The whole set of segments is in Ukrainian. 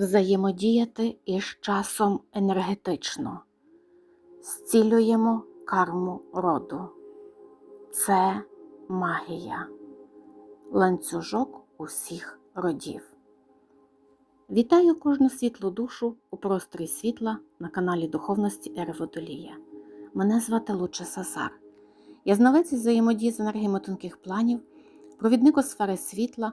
взаємодіяти із часом енергетично, зцілюємо карму роду. Це магія, ланцюжок усіх родів. Вітаю кожну світлу душу у просторі світла на каналі Духовності Ери Водолія. Мене звати Луче Сазар. Я знавець із взаємодії з енергіями тонких планів, провідник у сфери світла,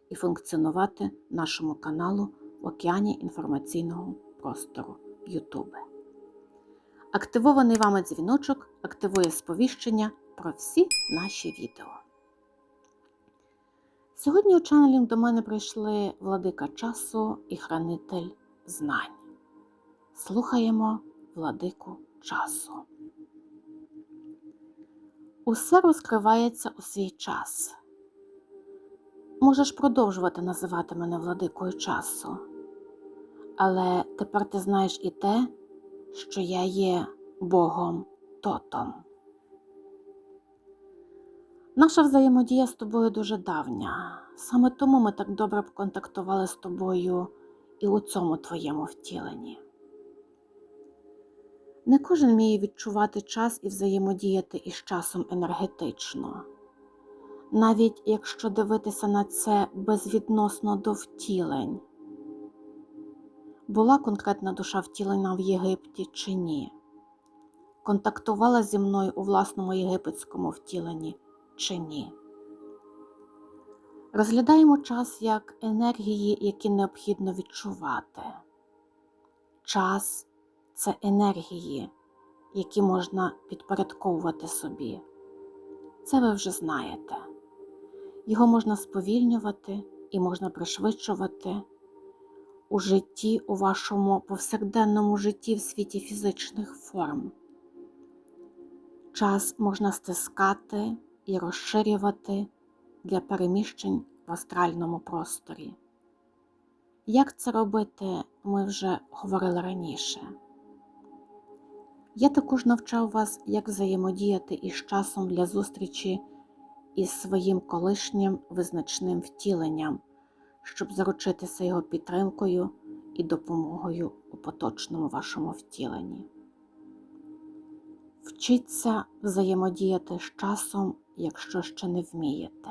і функціонувати нашому каналу в океані інформаційного простору YouTube. Активований вами дзвіночок активує сповіщення про всі наші відео. Сьогодні у чанелінг до мене прийшли владика часу і хранитель знань. Слухаємо владику часу. Усе розкривається у свій час. Можеш продовжувати називати мене владикою часу, але тепер ти знаєш і те, що я є Богом Тотом. Наша взаємодія з тобою дуже давня. Саме тому ми так добре контактували з тобою і у цьому твоєму втіленні. Не кожен вміє відчувати час і взаємодіяти із часом енергетично, навіть якщо дивитися на це безвідносно до втілень. Була конкретна душа втілена в Єгипті чи ні? Контактувала зі мною у власному єгипетському втіленні чи ні? Розглядаємо час як енергії, які необхідно відчувати. Час це енергії, які можна підпорядковувати собі. Це ви вже знаєте. Його можна сповільнювати і можна пришвидшувати у житті, у вашому повсякденному житті в світі фізичних форм. Час можна стискати і розширювати для переміщень в астральному просторі. Як це робити, ми вже говорили раніше. Я також навчав вас, як взаємодіяти із часом для зустрічі із своїм колишнім визначним втіленням, щоб заручитися його підтримкою і допомогою у поточному вашому втіленні. Вчіться взаємодіяти з часом, якщо ще не вмієте.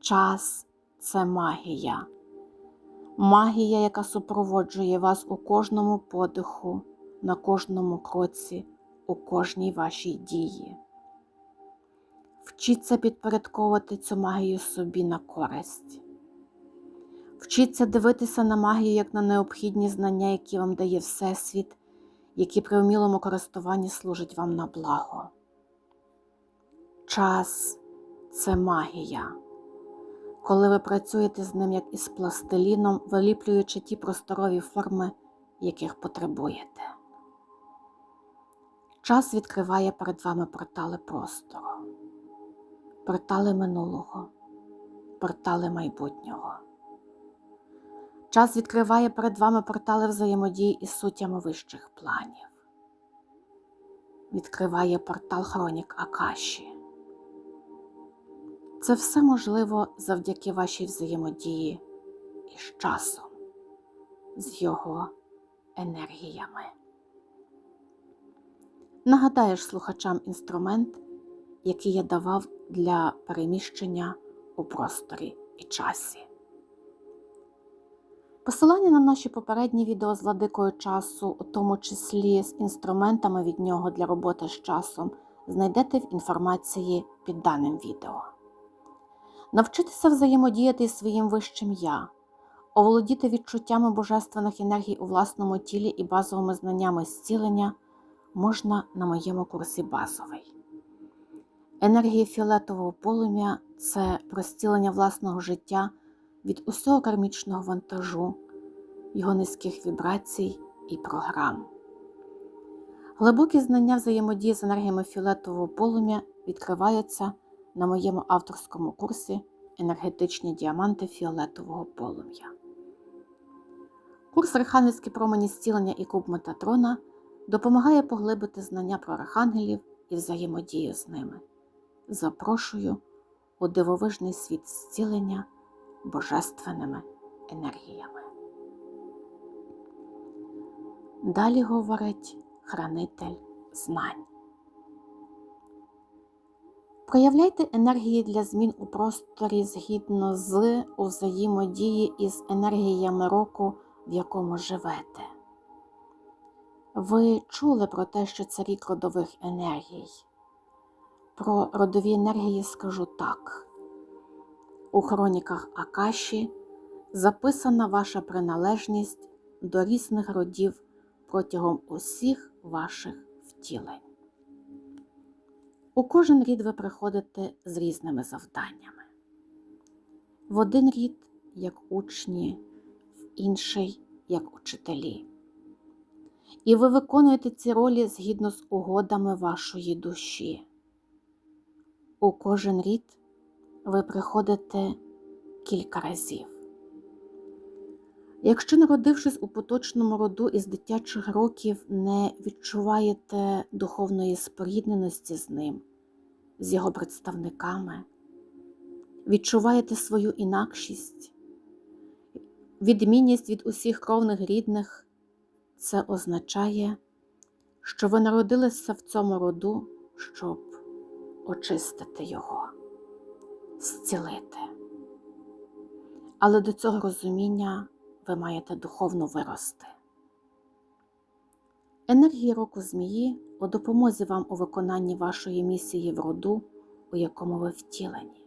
Час це магія, магія, яка супроводжує вас у кожному подиху на кожному кроці, у кожній вашій дії. Вчіться підпорядковувати цю магію собі на користь. Вчіться дивитися на магію як на необхідні знання, які вам дає Всесвіт, які при вмілому користуванні служать вам на благо. Час це магія. Коли ви працюєте з ним як із пластиліном, виліплюючи ті просторові форми, яких потребуєте. Час відкриває перед вами портали простору, портали минулого, портали майбутнього. Час відкриває перед вами портали взаємодії із суттями вищих планів. Відкриває портал Хронік Акаші. Це все можливо завдяки вашій взаємодії із часом, з його енергіями. Нагадаєш слухачам інструмент, який я давав для переміщення у просторі і часі. Посилання на наші попередні відео з владикою часу, у тому числі з інструментами від нього для роботи з часом, знайдете в інформації під даним відео. Навчитися взаємодіяти із своїм вищим я, оволодіти відчуттями божественних енергій у власному тілі і базовими знаннями зцілення можна на моєму курсі базовий. Енергія фіолетового полум'я це розцілення власного життя від усього кармічного вантажу, його низьких вібрацій і програм. Глибокі знання взаємодії з енергіями фіолетового полум'я відкриваються на моєму авторському курсі Енергетичні діаманти фіолетового полум'я. Курс Архангельські промені зцілення і куб Метатрона допомагає поглибити знання про архангелів і взаємодію з ними. Запрошую у дивовижний світ зцілення божественними енергіями. Далі говорить хранитель знань. Проявляйте енергії для змін у просторі згідно з у взаємодії із енергіями року, в якому живете. Ви чули про те, що це рік родових енергій. Про родові енергії скажу так. У хроніках Акаші записана ваша приналежність до різних родів протягом усіх ваших втілень. У кожен рід ви приходите з різними завданнями. В один рід як учні, в інший як учителі. І ви виконуєте ці ролі згідно з угодами вашої душі. У кожен рід ви приходите кілька разів. Якщо, народившись у поточному роду із дитячих років, не відчуваєте духовної спорідненості з ним, з його представниками, відчуваєте свою інакшість, відмінність від усіх кровних рідних, це означає, що ви народилися в цьому роду, щоб очистити його, зцілити. Але до цього розуміння ви маєте духовно вирости. Енергії року змії у допомозі вам у виконанні вашої місії в роду, у якому ви втілені.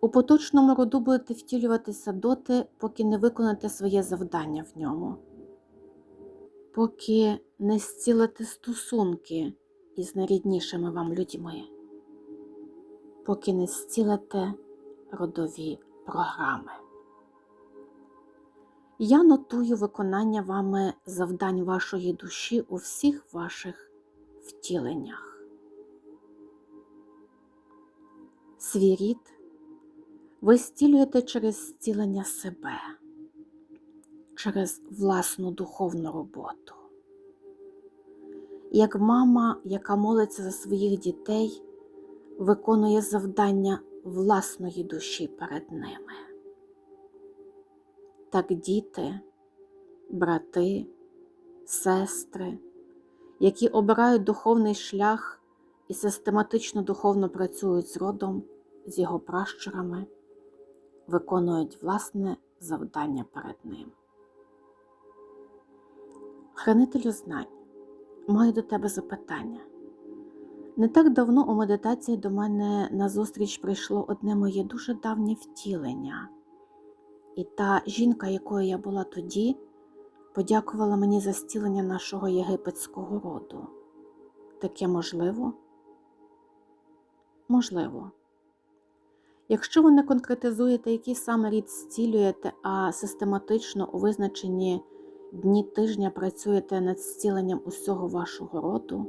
У поточному роду будете втілюватися доти, поки не виконаєте своє завдання в ньому, поки не зцілите стосунки із найріднішими вам людьми, поки не зцілите родові програми. Я нотую виконання вами завдань вашої душі у всіх ваших втіленнях. Свій рід ви зцілюєте через зцілення себе, через власну духовну роботу. Як мама, яка молиться за своїх дітей, виконує завдання власної душі перед ними. Так діти, брати, сестри, які обирають духовний шлях і систематично духовно працюють з родом, з його пращурами, виконують власне завдання перед ним. Хранителю знань, маю до тебе запитання. Не так давно у медитації до мене назустріч прийшло одне моє дуже давнє втілення. І та жінка, якою я була тоді, подякувала мені за зцілення нашого єгипетського роду. Таке можливо? Можливо. Якщо ви не конкретизуєте, який саме рід зцілюєте, а систематично у визначені дні тижня працюєте над зціленням усього вашого роду,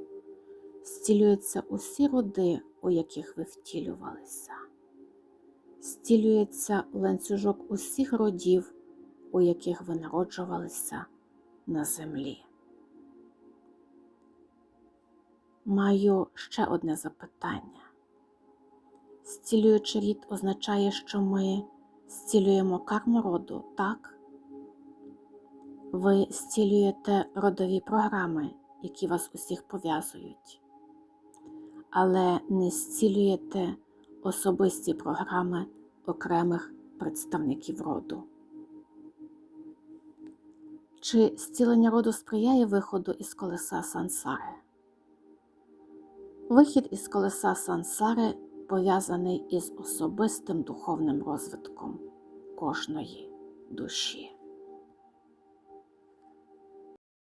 зцілюються усі роди, у яких ви втілювалися зцілюється ланцюжок усіх родів, у яких ви народжувалися на землі. Маю ще одне запитання. Зцілюючи рід означає, що ми зцілюємо карму роду, так? Ви зцілюєте родові програми, які вас усіх пов'язують, але не зцілюєте особисті програми окремих представників роду. Чи зцілення роду сприяє виходу із колеса сансари? Вихід із колеса сансари пов'язаний із особистим духовним розвитком кожної душі.